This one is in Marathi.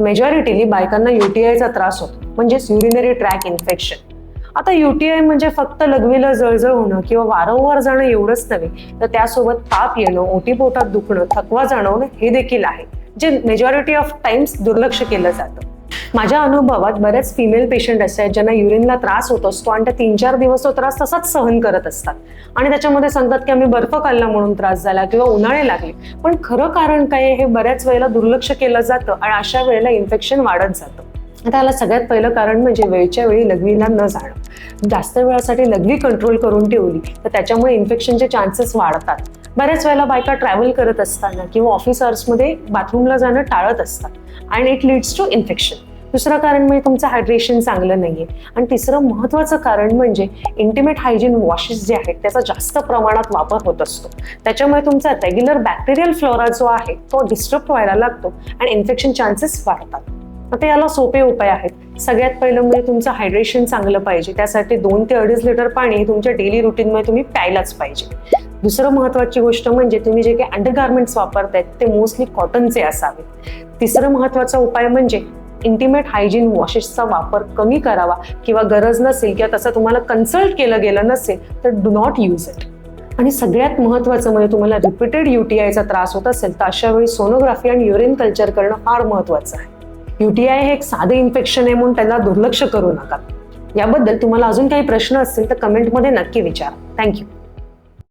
मेजॉरिटीली बायकांना युटीआयचा त्रास होतो म्हणजेच युरिनरी ट्रॅक इन्फेक्शन आता युटीआय म्हणजे फक्त लघवीला जळजळ होणं किंवा वारंवार जाणं एवढंच नव्हे तर त्यासोबत ताप येणं ओटीपोटात दुखणं थकवा जाणवणं हे देखील आहे जे मेजॉरिटी ऑफ टाइम्स दुर्लक्ष केलं जातं. माझ्या अनुभवात बऱ्याच फिमेल पेशंट असे आहेत ज्यांना युरिनला त्रास होत असतो आणि त्या तीन चार दिवस तो त्रास तसाच सहन करत असतात. आणि त्याच्यामध्ये सांगतात की आम्ही बर्फ खाल्ला म्हणून त्रास झाला किंवा उन्हाळे लागले. पण खरं कारण काय हे बऱ्याच वेळेला दुर्लक्ष केलं जातं आणि अशा वेळेला इन्फेक्शन वाढत जातं. आता याला सगळ्यात पहिलं कारण म्हणजे वेळच्या वेळी लघवीला न जाणं. जास्त वेळासाठी लघवी कंट्रोल करून ठेवली तर त्याच्यामुळे इन्फेक्शनचे चान्सेस वाढतात. बऱ्याच वेळेला बायका ट्रॅव्हल करत असताना किंवा ऑफिस आवर्समध्ये बाथरूमला जाणं टाळत असतात. आणि इट लीड्स टू इन्फेक्शन दुसरं कारण म्हणजे तुमचं हायड्रेशन चांगलं नाहीये. आणि तिसरं महत्वाचं कारण म्हणजे इंटिमेट हायजीन वॉशेस जे आहेत त्याचा जास्त प्रमाणात वापर होत असतो. त्याच्यामुळे तुमचा रेग्युलर बॅक्टेरियल फ्लोरा जो आहे तो डिस्टर्ब व्हायला लागतो आणि इन्फेक्शन चान्सेस वाढतात. आता याला सोपे उपाय आहेत. सगळ्यात पहिलं म्हणजे तुमचं हायड्रेशन चांगलं पाहिजे. त्यासाठी दोन ते अडीच लिटर पाणी तुमच्या डेली रुटीनमध्ये तुम्ही प्यायलाच पाहिजे. दुसरं महत्वाची गोष्ट म्हणजे तुम्ही जे काही अंडरगार्मेंट्स वापरतायत ते मोस्टली कॉटनचे असावेत. तिसरं महत्त्वाचा उपाय म्हणजे इंटिमेट हायजीन वॉशेसचा वापर कमी करावा किंवा गरज नसेल किंवा तसं तुम्हाला कन्सल्ट केलं गेलं नसेल तर डू नॉट यूज इट आणि सगळ्यात महत्त्वाचं म्हणजे तुम्हाला रिपीटेड युटीआयचा त्रास होत असेल तर अशा वेळी सोनोग्राफी आणि युरिन कल्चर करणं फार महत्त्वाचं आहे. युटीआय हे एक साधं इन्फेक्शन आहे म्हणून त्याला दुर्लक्ष करू नका. याबद्दल तुम्हाला अजून काही प्रश्न असतील तर कमेंटमध्ये नक्की विचारा. थँक्यू